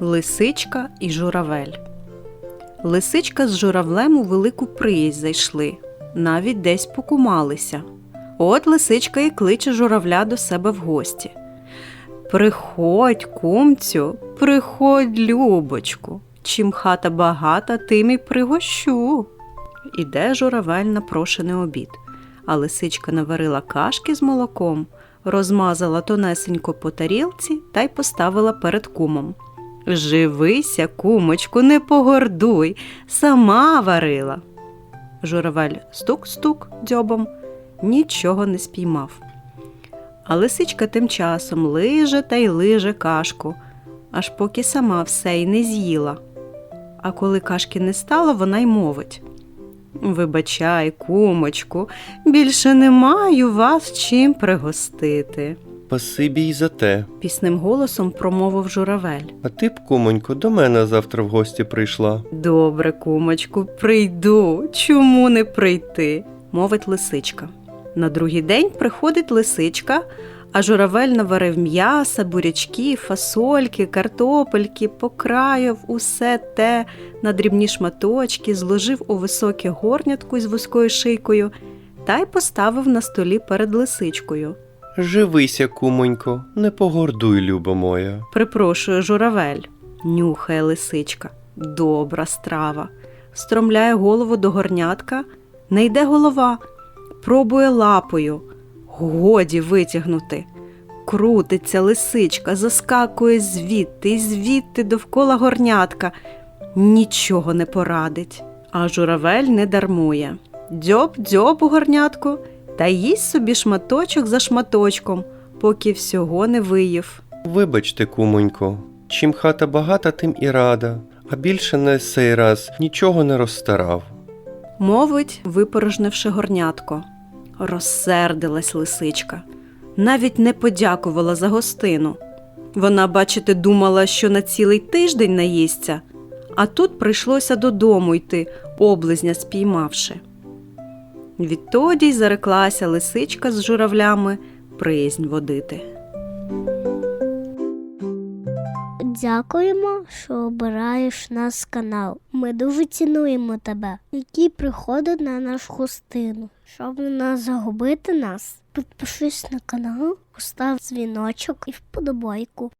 Лисичка і журавель. Лисичка з журавлем у велику приязнь зайшли, навіть десь покумалися. От лисичка і кличе журавля до себе в гості. Приходь, кумцю, приходь, любочку. Чим хата багата, тим і пригощу. Іде журавель на прошений обід, а лисичка наварила кашки з молоком, розмазала тонесенько по тарілці та й поставила перед кумом. Живися, кумочку, не погордуй, сама варила. Журавель стук-стук дзьобом, нічого не спіймав. А лисичка тим часом лиже та й лиже кашку, аж поки сама все й не з'їла. А коли кашки не стало, вона й мовить. Вибачай, кумочку, більше не маю вас чим пригостити, Спасибі й за те. пісним голосом промовив журавель. А ти б, кумонько, до мене завтра в гості прийшла. Добре, кумочку, прийду. Чому не прийти? мовить лисичка. На другий день приходить лисичка, а журавель наварив м'яса, бурячки, фасольки, картопельки, покраяв усе те на дрібні шматочки, зложив у високе горнятку з вузькою шийкою та й поставив на столі перед лисичкою. Живися, кумонько, не погордуй, люба моя. Припрошує журавель. Нюхає лисичка. Добра страва. Стромляє голову до горнятка. Не йде голова. Пробує лапою. Годі витягнути. Крутиться лисичка, заскакує звідти і звідти довкола горнятка. Нічого не порадить. А журавель не дармує. Дзьоб дзьоб у горнятку та їсть собі шматочок за шматочком, поки всього не виїв. Вибачте, кумонько, чим хата багата, тим і рада, а більше на цей раз нічого не розстарав. мовить, випорожнивши горнятко. Розсердилась лисичка, навіть не подякувала за гостину. Вона, бачите, думала, що на цілий тиждень наїсться, а тут прийшлося додому йти, облизня спіймавши. Відтоді й зареклася лисичка з журавлями приязнь водити. Дякуємо, що обираєш наш канал. Ми дуже цінуємо тебе, які приходять на нашу гостину. Щоб не загубити нас, підпишись на канал, постав дзвіночок і вподобайку.